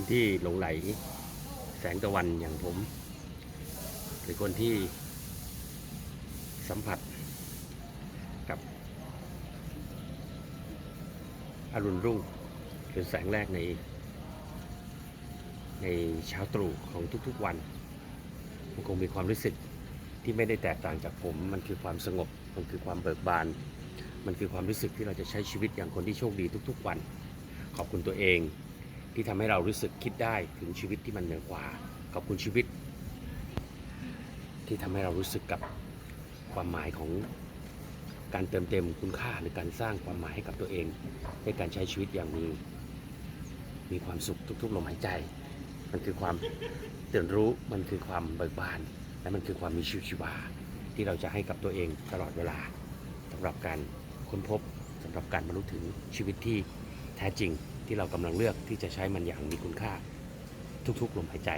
คนที่หลงไหล แสงตะวันอย่างผม หรือคนที่สัมผัสกับอรุณรุ่งหรือแสงแรกใน ในเช้าตรู่ของทุกๆวัน มันคงมีความรู้สึกที่ไม่ได้แตกต่างจากผม มันคือความสงบ มันคือความเบิกบาน มันคือความรู้สึกที่เราจะใช้ชีวิตอย่างคนที่โชคดีทุก ๆ วัน ขอบคุณตัวเอง ที่ทำให้เรารู้สึกคิดได้ถึงชีวิตที่มันเหนือกว่า ขอบคุณชีวิต ที่ทำให้เรารู้สึกกับความหมายของการเติมเต็มคุณค่าหรือการสร้างความหมายให้กับตัวเองในการใช้ชีวิตอย่างมีมีความสุขทุกๆลมหายใจ มันคือความตื่นรู้มันคือความเบิกบาน และมันคือความมีชีวิตชีวาที่เราจะให้กับตัวเองตลอดเวลาสำหรับการค้นพบสำหรับการบรรลุถึงชีวิตที่แท้จริง ที่เรากำลังเลือกที่จะใช้มันอย่างมีคุณค่าทุกๆลมหายใจ